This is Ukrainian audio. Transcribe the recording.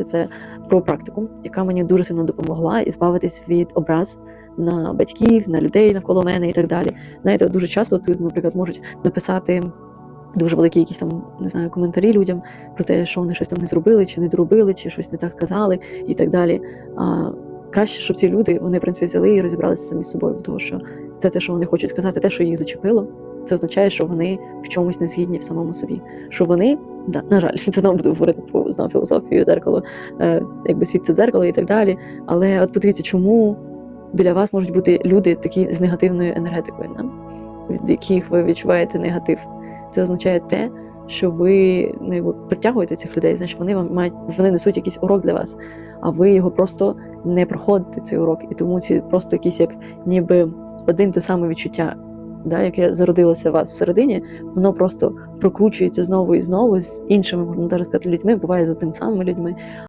сказати, це про практику, яка мені дуже сильно допомогла і збавитись від образ на батьків, на людей навколо мене і так далі. Знаєте, дуже часто тут, наприклад, можуть написати. Дуже великі якісь там не знаю коментарі людям про те, що вони щось там не зробили, чи не доробили, чи щось не так сказали, і так далі. А краще, щоб ці люди вони в принципі взяли і розібралися самі з собою, тому що це те, що вони хочуть сказати, те, що їх зачепило, це означає, що вони в чомусь не згідні в самому собі. Що вони, да, на жаль, це знову буду говорити про знову філософію, дзеркало, е, якби світ це дзеркало і так далі. Але от подивіться, чому біля вас можуть бути люди такі з негативною енергетикою, да? від яких ви відчуваєте негатив. Це означає те, що ви ну, якби, притягуєте цих людей, значить вони вам мають вони несуть якийсь урок для вас, а ви його просто не проходите цей урок. І тому ці просто якісь як ніби один те саме відчуття, да, яке зародилося у вас всередині, воно просто прокручується знову і знову з іншими, можна сказати, людьми, буває з тими самими людьми.